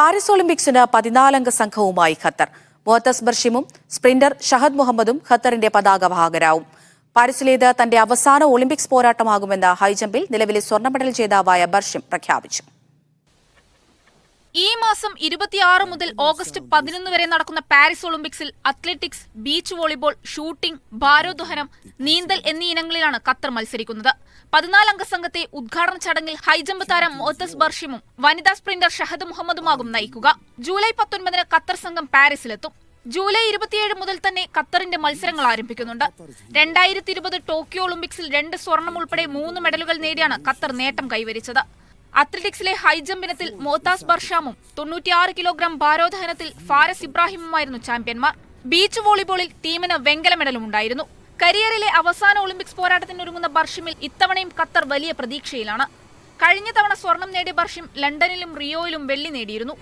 Paris ഒളിമ്പിക്സിന് പതിനാലംഗ സംഘവുമായി ഖത്തർ. മുഹത്തസ് ബർഷിമും സ്പ്രിന്റർ ഷഹദ് മുഹമ്മദും ഖത്തറിന്റെ പതാക വാഹകരാവും. പാരീസിലേത് തന്റെ അവസാന ഒളിമ്പിക്സ് പോരാട്ടമാകുമെന്ന് ഹൈജമ്പിൽ നിലവിലെ സ്വർണ മെഡൽ ജേതാവായ ബർഷിം പ്രഖ്യാപിച്ചു. ഈ മാസം ഇരുപത്തിയാറ് മുതൽ ഓഗസ്റ്റ് പതിനൊന്ന് വരെ നടക്കുന്ന പാരീസ് ഒളിമ്പിക്സിൽ അത്ലറ്റിക്സ് ബീച്ച് വോളിബോൾ ഷൂട്ടിംഗ് ഭാരോദ്വഹനം നീന്തൽ എന്നീ ഇനങ്ങളിലാണ് ഖത്തർ മത്സരിക്കുന്നത്. പതിനാലംഗ സംഘത്തെ ഉദ്ഘാടന ചടങ്ങിൽ ഹൈജമ്പ് താരം മോത്തസ് ബർഷിമും വനിതാ സ്പ്രിന്റർ ഷഹദ് മുഹമ്മദുമാകും നയിക്കുക. ജൂലൈ പത്തൊൻപതിന് ഖത്തർ സംഘം പാരീസിലെത്തും. ജൂലൈ ഇരുപത്തിയേഴ് മുതൽ തന്നെ ഖത്തറിന്റെ മത്സരങ്ങൾ ആരംഭിക്കുന്നുണ്ട്. രണ്ടായിരത്തി ഇരുപത് ടോക്കിയോ ഒളിമ്പിക്സിൽ രണ്ട് സ്വർണം ഉൾപ്പെടെ മൂന്ന് മെഡലുകൾ നേടിയാണ് ഖത്തർ നേട്ടം കൈവരിച്ചത്. അത്ലറ്റിക്സിലെ ഹൈജമ്പിനത്തിൽ മോത്താസ് ബർഷാമും തൊണ്ണൂറ്റിയാറ് കിലോഗ്രാം ഭാരോദ്വഹനത്തിൽ ഫാരസ് ഇബ്രാഹിമുമായിരുന്നു ചാമ്പ്യന്മാർ. ബീച്ച് വോളിബോളിൽ ടീമിന് വെങ്കല മെഡലും ഉണ്ടായിരുന്നു. കരിയറിലെ അവസാന ഒളിമ്പിക്സ് പോരാട്ടത്തിനൊരുങ്ങുന്ന ബർഷിമിൽ ഇത്തവണയും ഖത്തർ വലിയ പ്രതീക്ഷയിലാണ്. കഴിഞ്ഞ തവണ സ്വർണം നേടിയ ബർഷിം ലണ്ടനിലും റിയോയിലും വെള്ളി നേടിയിരുന്നു.